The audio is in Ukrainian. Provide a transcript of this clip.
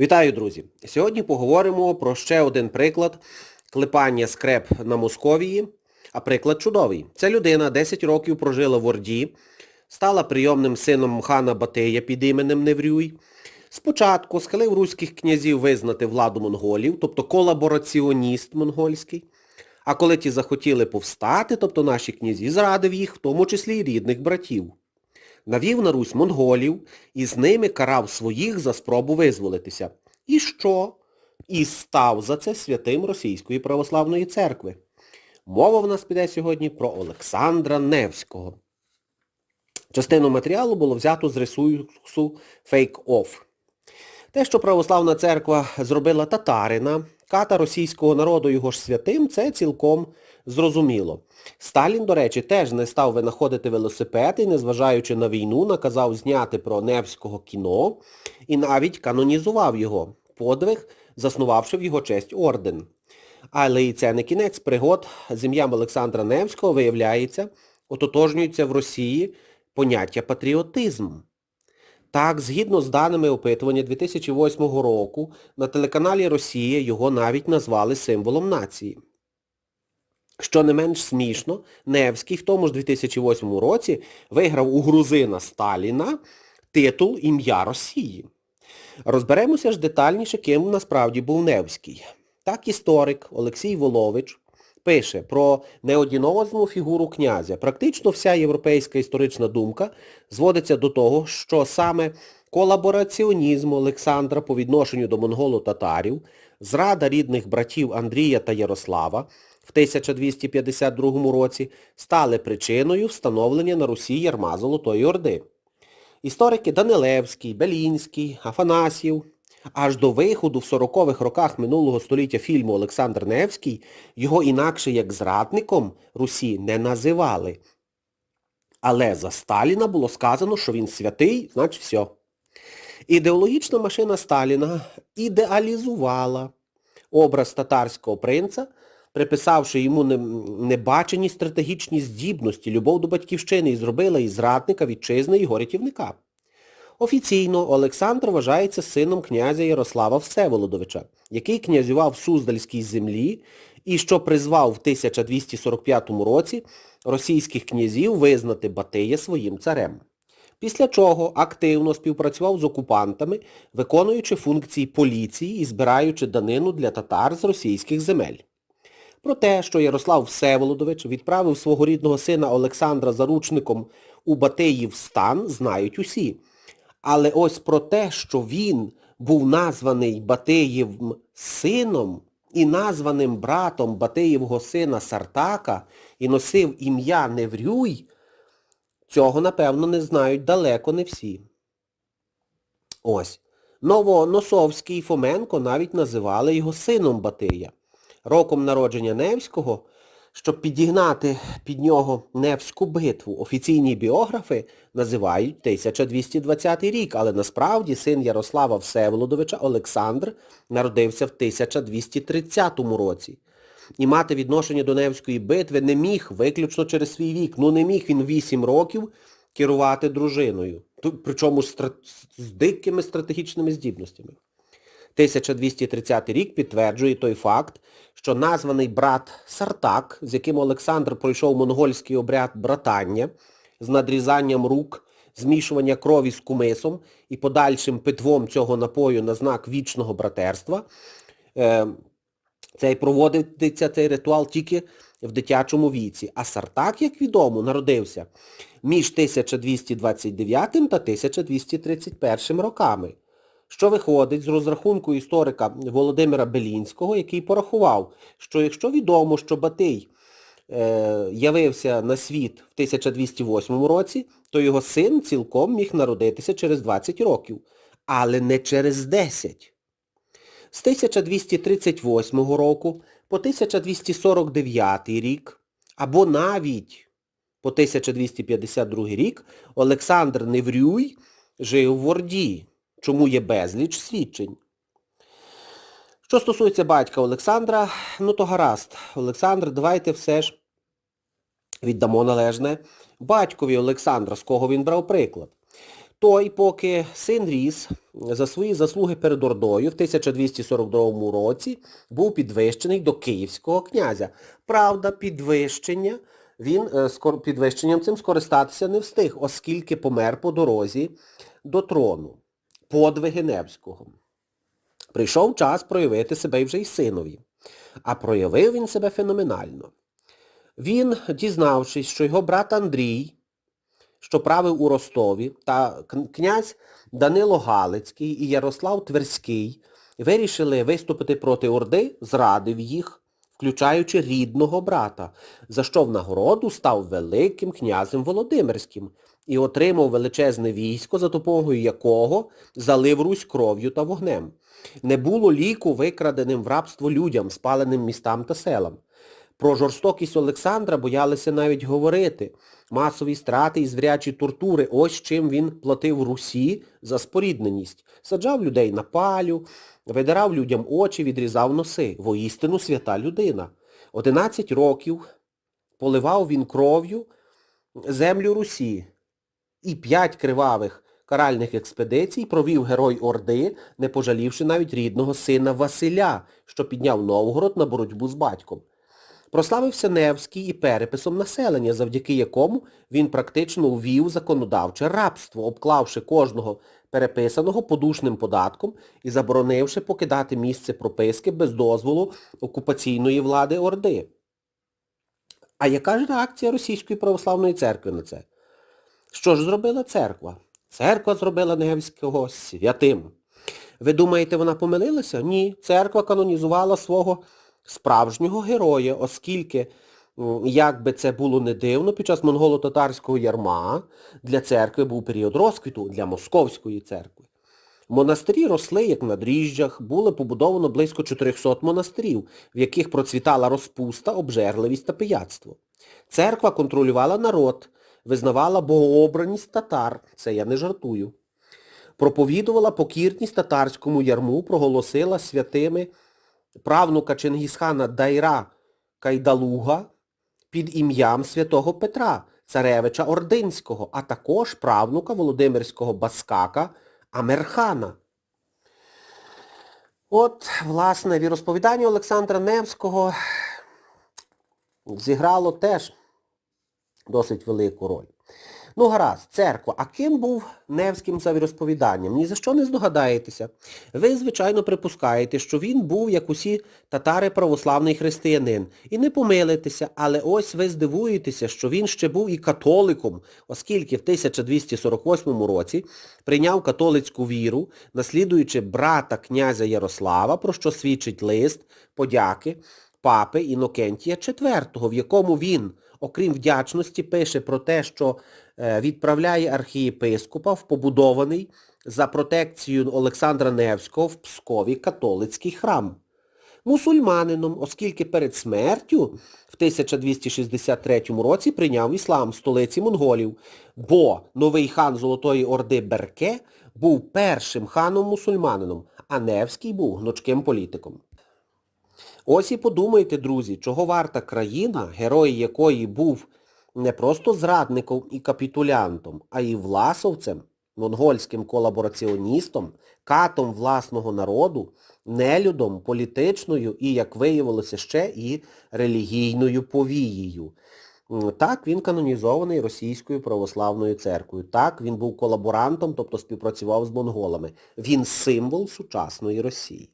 Вітаю, друзі! Сьогодні поговоримо про ще один приклад клепання скреп на Московії, а приклад чудовий. Ця людина 10 років прожила в Орді, стала прийомним сином хана Батия під іменем Неврюй. Спочатку схилив руських князів визнати владу монголів, тобто колабораціоніст монгольський. А коли ті захотіли повстати, тобто наші князі, зрадив їх, в тому числі й рідних братів. Навів на Русь монголів і з ними карав своїх за спробу визволитися. І що? І став за це святим Російської православної церкви. Мова в нас піде сьогодні про Олександра Невського. Частину матеріалу було взято з ресурсу Fake Off. Те, що православна церква зробила татарина, ката російського народу його ж святим, це цілком зрозуміло. Сталін, до речі, теж не став винаходити велосипед і, незважаючи на війну, наказав зняти про Невського кіно і навіть канонізував його подвиг, заснувавши в його честь орден. Але і це не кінець пригод. З ім'ям Олександра Невського, виявляється, ототожнюється в Росії поняття патріотизм. Так, згідно з даними опитування 2008 року, на телеканалі Росія його навіть назвали символом нації. Що не менш смішно, Невський в тому ж 2008 році виграв у грузина Сталіна титул Ім'я Росії. Розберемося ж детальніше, ким насправді був Невський. Так історик Олексій Волович пише про неодінозну фігуру князя. Практично вся європейська історична думка зводиться до того, що саме колабораціонізм Олександра по відношенню до монголо-татарів, зрада рідних братів Андрія та Ярослава в 1252 році стали причиною встановлення на Русі ярма Золотої Орди. Історики Данилевський, Белінський, Афанасьєв, аж до виходу в 40-х роках минулого століття фільму Олександр Невський його інакше як зрадником Русі не називали. Але за Сталіна було сказано, що він святий, значить все. Ідеологічна машина Сталіна ідеалізувала образ татарського принца, приписавши йому небачені стратегічні здібності, любов до батьківщини і зробила із зрадника вітчизни його рятівника. Офіційно Олександр вважається сином князя Ярослава Всеволодовича, який князював в Суздальській землі і що призвав в 1245 році російських князів визнати Батия своїм царем. Після чого активно співпрацював з окупантами, виконуючи функції поліції і збираючи данину для татар з російських земель. Про те, що Ярослав Всеволодович відправив свого рідного сина Олександра заручником у Батиїв стан, знають усі. Але ось про те, що він був названий Батиєвим сином і названим братом Батиєвого сина Сартака і носив ім'я Неврюй, цього, напевно, не знають далеко не всі. Ось. Новоносовський Фоменко навіть називали його сином Батия. Роком народження Невського, щоб підігнати під нього Невську битву, офіційні біографи називають 1220 рік, але насправді син Ярослава Всеволодовича Олександр народився в 1230 році. І мати відношення до Невської битви не міг виключно через свій вік. Ну не міг він 8 років керувати дружиною. Причому з, дикими стратегічними здібностями. 1230 рік підтверджує той факт, що названий брат Сартак, з яким Олександр пройшов монгольський обряд братання, з надрізанням рук, змішування крові з кумисом і подальшим питвом цього напою на знак вічного братерства, е, цей проводиться цей ритуал тільки в дитячому віці. А Сартак, як відомо, народився між 1229 та 1231 роками. Що виходить з розрахунку історика Володимира Белінського, який порахував, що якщо відомо, що Батий е, явився на світ в 1208 році, то його син цілком міг народитися через 20 років, але не через 10. З 1238 року по 1249 рік, або навіть по 1252 рік Олександр Неврюй жив в Орді, чому є безліч свідчень. Що стосується батька Олександра, ну то гаразд. Олександр, давайте все ж віддамо належне батькові Олександра, з кого він брав приклад. Той, поки син ріс, за свої заслуги перед Ордою в 1242 році був підвищений до київського князя. Правда, підвищення, він е, підвищенням цим скористатися не встиг, оскільки помер по дорозі до трону. Подвиги Невського. Прийшов час проявити себе й вже й синові. А проявив він себе феноменально. Він, дізнавшись, що його брат Андрій, що правив у Ростові, та князь Данило Галицький і Ярослав Тверський вирішили виступити проти Орди, зрадив їх, включаючи рідного брата, за що в нагороду став великим князем Володимирським і отримав величезне військо, за допомогою якого залив Русь кров'ю та вогнем. Не було ліку викраденим в рабство людям, спаленим містам та селам. Про жорстокість Олександра боялися навіть говорити. Масові страти і звірячі тортури – ось чим він платив Русі за спорідненість. Саджав людей на палю, видирав людям очі, відрізав носи. Воістину свята людина. 11 років поливав він кров'ю землю Русі. І п'ять кривавих каральних експедицій провів герой Орди, не пожалівши навіть рідного сина Василя, що підняв Новгород на боротьбу з батьком. Прославився Невський і переписом населення, завдяки якому він практично увів законодавче рабство, обклавши кожного переписаного подушним податком і заборонивши покидати місце прописки без дозволу окупаційної влади Орди. А яка ж реакція Російської православної церкви на це? Що ж зробила церква? Церква зробила Невського святим. Ви думаєте, вона помилилася? Ні. Церква канонізувала свого справжнього героя, оскільки, як би це було не дивно, під час монголо-татарського ярма для церкви був період розквіту для московської церкви. Монастирі росли, як на дріжджах, було побудовано близько 400 монастирів, в яких процвітала розпуста, обжерливість та пияцтво. Церква контролювала народ, визнавала богообраність татар, це я не жартую. Проповідувала покірність татарському ярму, проголосила святими правнука Чингісхана Дайра Кайдалуга під ім'ям святого Петра, царевича Ординського, а також правнука Володимирського баскака Амерхана. От, власне, віросповідання Олександра Невського зіграло теж досить велику роль. Ну гаразд, церква. А ким був Невським за віросповіданням? Ні за що не здогадаєтеся. Ви, звичайно, припускаєте, що він був, як усі татари, православний християнин. І не помилитеся, але ось ви здивуєтеся, що він ще був і католиком, оскільки в 1248 році прийняв католицьку віру, наслідуючи брата князя Ярослава, про що свідчить лист подяки папи Інокентія IV, в якому він, окрім вдячності, пише про те, що відправляє архієпископа в побудований за протекцією Олександра Невського в Пскові католицький храм. Мусульманином, оскільки перед смертю в 1263 році прийняв іслам в столиці монголів, бо новий хан Золотої Орди Берке був першим ханом-мусульманином, а Невський був гнучким політиком. Ось і подумайте, друзі, чого варта країна, герой якої був не просто зрадником і капітулянтом, а й власовцем, монгольським колабораціоністом, катом власного народу, нелюдом, політичною і, як виявилося, ще і релігійною повією. Так, він канонізований Російською православною церквою. Так, він був колаборантом, тобто співпрацював з монголами. Він символ сучасної Росії.